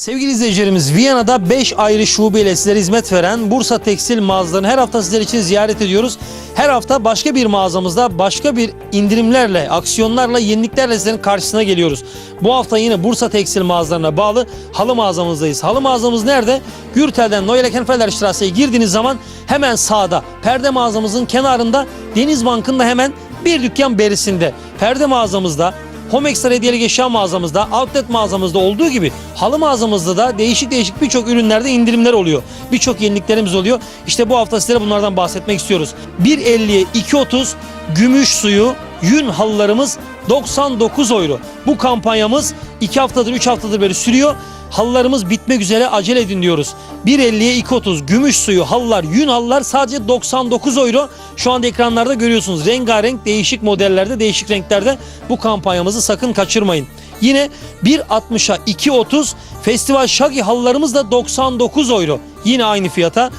Sevgili izleyicilerimiz Viyana'da 5 ayrı şubeyle sizlere hizmet veren Bursa Tekstil mağazalarını her hafta sizler için ziyaret ediyoruz. Her hafta başka bir mağazamızda başka bir indirimlerle, aksiyonlarla, yeniliklerle sizlerin karşısına geliyoruz. Bu hafta yine Bursa Tekstil mağazalarına bağlı halı mağazamızdayız. Halı mağazamız nerede? Gürtel'den Noel Kenfeler Strasse'ye girdiğiniz zaman hemen sağda perde mağazamızın kenarında Deniz Bank'ın da hemen bir dükkan berisinde. Perde mağazamızda Home Extra hediyelik eşya mağazamızda, outlet mağazamızda olduğu gibi halı mağazamızda da değişik değişik birçok ürünlerde indirimler oluyor. Birçok yeniliklerimiz oluyor. İşte bu hafta sizlere bunlardan bahsetmek istiyoruz. 1.50'ye 2.30 gümüş suyu yün halılarımız 99 euro. Bu kampanyamız 2 haftadır 3 haftadır beri sürüyor. Halılarımız bitmek üzere acele edin diyoruz. 1.50'ye 2.30 gümüş suyu halılar, yün halılar sadece 99 euro. Şu anda ekranlarda görüyorsunuz. Rengarenk değişik modellerde, değişik renklerde bu kampanyamızı sakın kaçırmayın. Yine 1.60'a 2.30 festival şagi halılarımız da 99 euro. Yine aynı fiyata.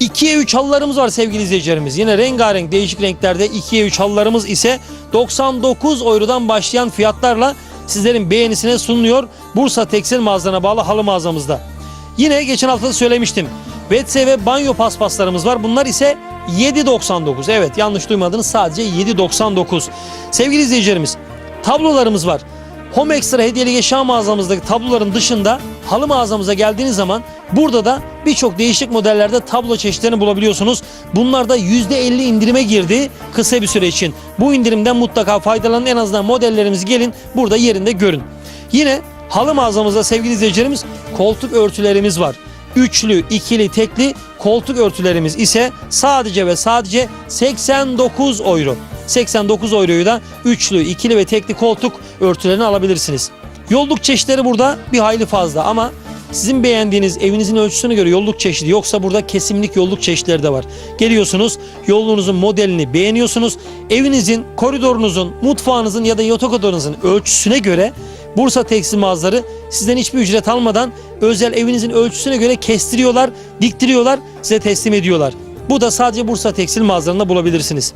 2'ye 3 halılarımız var sevgili izleyicilerimiz. Yine rengarenk değişik renklerde 2'ye 3 halılarımız ise 99 eurodan başlayan fiyatlarla sizlerin beğenisine sunuluyor. Bursa Tekstil mağazalarına bağlı halı mağazamızda. Yine geçen hafta söylemiştim. WC ve banyo paspaslarımız var. Bunlar ise 7.99. Evet yanlış duymadınız sadece 7.99. Sevgili izleyicilerimiz tablolarımız var. Home Extra hediyelik eşya mağazamızdaki tabloların dışında halı mağazamıza geldiğiniz zaman burada da birçok değişik modellerde tablo çeşitlerini bulabiliyorsunuz. Bunlar da %50 indirime girdi kısa bir süre için. Bu indirimden mutlaka faydalanın en azından modellerimizi gelin burada yerinde görün. Yine halı mağazamızda sevgili izleyicilerimiz koltuk örtülerimiz var. Üçlü, ikili, tekli koltuk örtülerimiz ise sadece ve sadece 89 euro. 89 euroyu da üçlü, ikili ve tekli koltuk örtülerini alabilirsiniz. Yolluk çeşitleri burada bir hayli fazla ama sizin beğendiğiniz evinizin ölçüsüne göre yolluk çeşidi yoksa burada kesimlik yolluk çeşitleri de var. Geliyorsunuz yolluğunuzun modelini beğeniyorsunuz. Evinizin, koridorunuzun, mutfağınızın ya da yatak odanızın ölçüsüne göre Bursa Tekstil mağazaları sizden hiçbir ücret almadan özel evinizin ölçüsüne göre kestiriyorlar, diktiriyorlar, size teslim ediyorlar. Bu da sadece Bursa Tekstil mağazalarında bulabilirsiniz.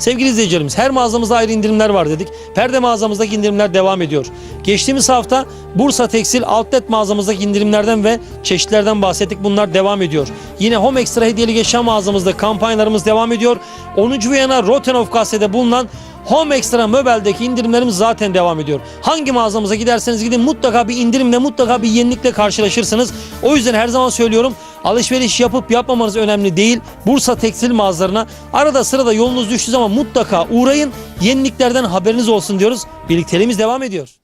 Sevgili izleyicilerimiz her mağazamızda ayrı indirimler var dedik. Perde mağazamızdaki indirimler devam ediyor. Geçtiğimiz hafta Bursa Tekstil Outlet mağazamızdaki indirimlerden ve çeşitlerden bahsettik. Bunlar devam ediyor. Yine Home Extra hediyelik eşya mağazamızda kampanyalarımız devam ediyor. 10. Viyana Rotenhof Kasse'de bulunan Home Extra Möbel'deki indirimlerimiz zaten devam ediyor. Hangi mağazamıza giderseniz gidin mutlaka bir indirimle mutlaka bir yenilikle karşılaşırsınız. O yüzden her zaman söylüyorum alışveriş yapıp yapmamanız önemli değil. Bursa Tekstil mağazalarına arada sırada yolunuz düştüğü zaman mutlaka uğrayın. Yeniliklerden haberiniz olsun diyoruz. Birlikteliğimiz devam ediyor.